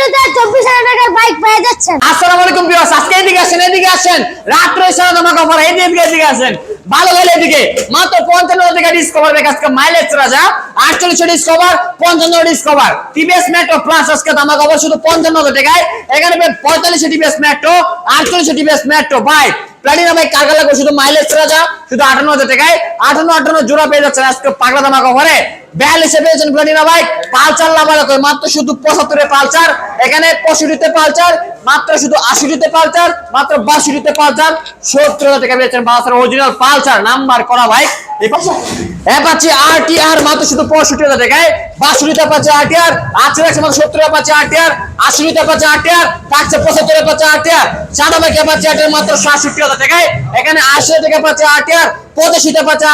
ভিডিওতে চব্বিশ হাজার টাকার বাইক পেয়ে যাচ্ছেন। আসসালামু আলাইকুম ভিউয়ার্স আজকে এদিকে আসেন এদিকে আসেন। প্লাস আজকে দামা কভার শুধু পঞ্চান্ন টাকায়। এখানে পঁয়তাল্লিশ টিভিএস মেট্রো আটচল্লিশ টিভিএস জোড়া পেয়ে যাচ্ছেন পাগলা দামা কভারে বিয়াল্লিশে পেয়েছেন প্লাটিনা বাইক পালচার লাভার মাত্র শুধু পঁচাত্তরে পালচার এখানে পঁয়ষট্টিতে পালচার মাত্র শুধু আশিটিতে পালচার মাত্র বাষট্টিতে পালচার সত্তর হাজার টাকা পেয়েছেন বাসার অরিজিনাল পালচার নাম্বার করা বাইক অ্যাপাচি আরটিআর মাত্র শুধু পঁয়ষট্টি হাজার টাকায় বাষট্টিতে পাচ্ছে আরটিআর আছে একশো মাত্র সত্তর পাচ্ছে আরটিআর আশিতে পাচ্ছে আরটিআর থাকছে পঁচাত্তরে পাচ্ছে আরটিআর সাদা বাইকে মাত্র সাতষট্টি হাজার টাকায় এখানে আশি থেকে পাচ্ছে আরটিআর পঁচাশিতে পাচ্ছে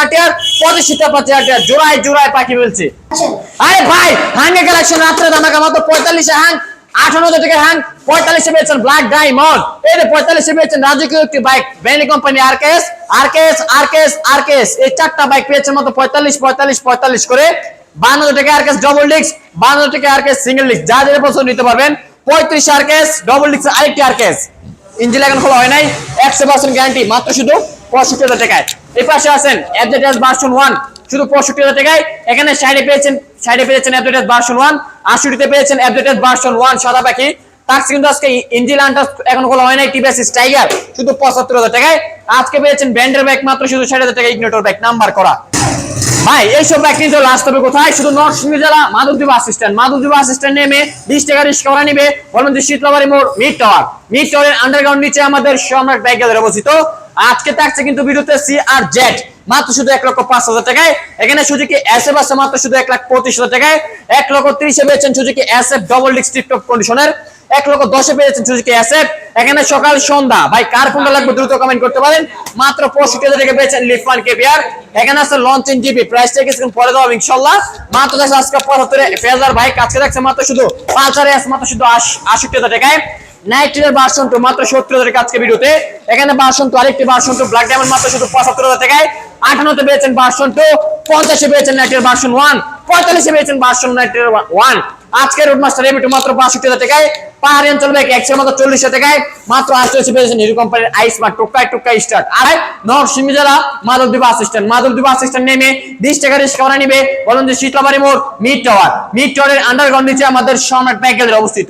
আরটিআর জোড়ায় জোড়ায় পাখি আরে ভাই হাঙ্গে কালেকশন রাত্রে দামাকা মাত্র পঁয়তাল্লিশে আঠান্ন হাজার পঁয়তাল্লিশে পেয়েছেন ব্ল্যাক ডায়মন্ড এই পঁয়তাল্লিশে পেয়েছেন রাজকীয় একটি bike brandy company RKS RKS RKS RKS এই চারটা বাইক পেয়েছেন মাত্র পঁয়তাল্লিশ পঁয়তাল্লিশ পঁয়তাল্লিশ করে। বান্ন টাকা আরকেএস ডবল ডিস্ক বান্ন হাজার টাকা আরকেএস সিঙ্গেল ডিস্ক যা যেটা পছন্দ নিতে পারবেন পঁয়ত্রিশ আরকেএস ডবল ডিস্ক আরেকটি আরকেএস ইঞ্জিন এখন খোলা হয় নাই একশো পার্সেন্ট গ্যারান্টি মাত্র শুধু পঁয়ষট্টি হাজার টাকায়। এই পাশে আছেন ভার্সন ওয়ান শুধু পঁয়ষট্টি হাজার টাকায়। এখানে সাইডে পেয়েছেন সাইডে পেয়েছেন অ্যাডভার্টাইজ ভার্সন ওয়ান আশিটিতে পেয়েছেন অ্যাডভার্টাইজ ভার্সন ওয়ান সাদা পাখি। তার কিন্তু আজকে ইঞ্জিল আন্টাস এখন খোলা হয় টাইগার শুধু পঁচাত্তর হাজার টাকায়। আজকে পেয়েছেন ব্যান্ডের ব্যাগ মাত্র শুধু ষাট হাজার টাকা ইগনোটর ব্যাগ নাম্বার করা। ভাই, এইসব ব্যাগ কিন্তু লাস্ট হবে কোথায়? শুধু নরসিংহ জেলা, মাধবদীপ আসিস্ট্যান্ট মাধবদীপ স্ট্যান্ড নেমে বিশ টাকা রিক্সা করা নিবে বলবেন যে শীতলাবাড়ি মোড় মিড টাওয়ার মিড টাওয়ারের আন্ডারগ্রাউন্ড নিচে আমাদের সম্রাট ব্যাগ গ্যালারি অবস্থিত। আজকে থাকছে কিন্তু বিরুদ্ধে সি আর জেড মাত্র শুধু এক লক্ষ পাঁচ হাজার টাকায়। এখানে সুজুকি এস এফ আছে মাত্র শুধু এক লাখ পঁচিশ হাজার টাকায়। এক লক্ষ ত্রিশে পেয়েছেন Suzuki S F double tiptop কন্ডিশনের এক লক্ষ দশে পেয়েছেন সুজুকি এস এফ এখানে সকাল সন্ধ্যা, ভাই, কার ফোনটা লাগবে দ্রুত কমেন্ট করতে পারেন। মাত্র পঁয়ষট্টি হাজার টাকা পেয়েছেন লিফান কেপিয়ার এখানে আছে লঞ্চ ইন জিপি প্রাইসটা কিছুক্ষণ পরে দেওয়া ইনশাল্লাহ। মাত্র দেখছে আজকে পঁচাত্তরে ফেজার ভাই, কাছে দেখছে মাত্র শুধু হাজার, এস মাত্র শুধু আশিটি হাজার টাকায়। নাইট্রেটের ভার্সন টু মাত্র সত্তর হাজার টাকা আজকে ভিডিওতে এখানে ভার্সন টু আরেকটি ভার্সন টু ব্ল্যাক ডায়মন্ড মাত্র শুধু পঁচাত্তর হাজার টাকায়। আঠান্নতে পেয়েছেন ভার্সন টু পঞ্চাশে পেয়েছেন নাইট্রেটের ভার্সন ওয়ান পঁয়তাল্লিশে পেয়েছেন ভার্সন নাইট্রেটের ওয়ান আজকে রোড মাস্টার মাত্র হাজার টাকায়, পাহাড়ি অঞ্চল ব্যাগ চল্লিশ টাকায়, মাত্র আটচল্লিশে পেয়েছেন হিরো কোম্পানির আইস মার্ট টুকায় টুকায় স্টার্ট আর নরসিংহ জেলা মাধবদ্বীপ আসিস্ট্যান্ট মাধবদ্বীপ আসিস্ট্যান্ট নেমে বিশ টাকা রিস্ক করা নিবে বলুন যে শীতলাবাড়ি মোড়, মিড টাওয়ার মিড টাওয়ারের আন্ডারগ্রাউন্ড নিচে আমাদের সম্রাট অবস্থিত।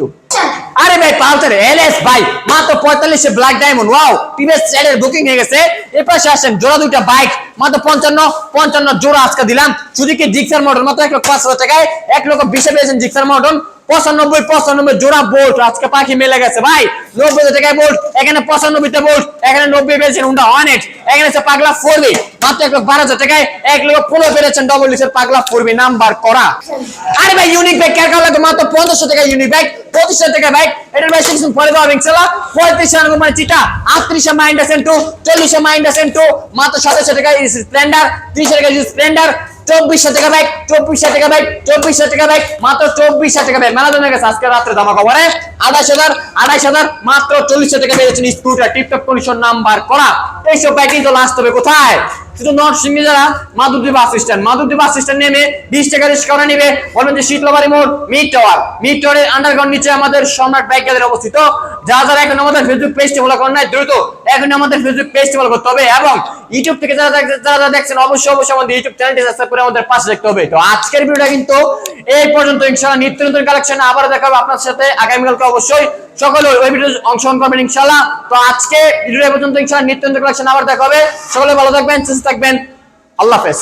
আরে ভাই পালসার এলএস ভাই, মাত্র পঁয়তাল্লিশে black diamond wow TVS channel booking হয়ে গেছে। এপাশে পাশে আসেন জোড়া দুইটা বাইক মাত্র পঞ্চান্ন পঞ্চান্ন জোড়া আজকে দিলাম। শুধু কি জিক্সার মডেল মাত্র এক লক্ষ পাঁচ হাজার টাকায়, এক লক্ষ বিশে পেয়েছেন জিক্সার মডেল পঁচানব্বই পঁচানব্বই জোড়া বোল্ট আজকে পাখি মেলে গেছে, ভাই। নব্বই টাকায় বোল্ট এখানে পঁচানব্বইটা বোল্ট এখানে নব্বই পেয়েছেন হুন্ডা অনেট এখানে হচ্ছে পাগলা ফোরবি মাত্র এক লক্ষ বারো হাজার টাকায় এক লক্ষ পনেরো পেরেছেন ডবল ডিসের পাগলা ফোরবি নাম্বার করা। আরে ভাই ইউনিক ব্যাগ কেয়ার লাগবে? মাত্র পঞ্চাশশো টাকা ইউনিক ব্যাগ পঁচিশশো টাকা ব্যাগ এটার ভাই সিক্স পরে দেওয়া মানে চিটা মাইন্ড আছেন টু চল্লিশে মাইন্ড আছেন টু মাত্র সাতাশশো টাকা স্প্লেন্ডার তিরিশ টাকা স্প্লেন্ডার চব্বিশশো টাকা ব্যাগ চব্বিশশো টাকা ব্যাগ চব্বিশশো টাকা মাত্র চব্বিশশো টাকা ব্যাগ মেলা রাত্রে দামা খবরে আড়াইশ হাজার আড়াইশ হাজার, মাত্র চল্লিশশো টাকা পেয়েছেন স্কুটার টিপটপ কন্ডিশন নাম্বার করা। এইসব ব্যাগ কিন্তু লাস্ট হবে কোথায়? শুধু নরসিংহী যারা মাধুরী বাস স্ট্যান্ড মাধুরী বাস স্ট্যান্ড নেমে বিশ টাকা রিক্সা নেবে বলবেন যে শীতলবাড়ি মোড় মিড টাওয়ার মিড টাওয়ারের আন্ডারগ্রাউন্ড নিচে আমাদের সম্রাট বাইক গ্যালারি অবস্থিত। যা যারা এখন আমাদের ফেসবুক পেজটি ফলো করেন নাই, দ্রুত এখন আমাদের ফেসবুক পেজটি ফলো করতে হবে এবং ইউটিউব থেকে যারা যারা দেখছেন, অবশ্যই অবশ্যই আমাদের ইউটিউব চ্যানেলটি সাবস্ক্রাইব করে আমাদের পাশে দেখতে হবে। তো আজকের ভিডিওটা কিন্তু এই পর্যন্ত ইনশাআল্লাহ নিত্য নতুন কালেকশন আবার দেখাবো আপনার সাথে। আগামীকালকে অবশ্যই সকলে ওই ভিডিও অংশগ্রহণ করবেন ইনশাআল্লাহ। তো আজকে ভিডিও পর্যন্ত ইনশাআল্লাহ নিত্য নতুন কালেকশন আবার দেখাবে সকলে ভালো থাকবেন, সুস্থ থাকবেন। আল্লাহ হাফেজ।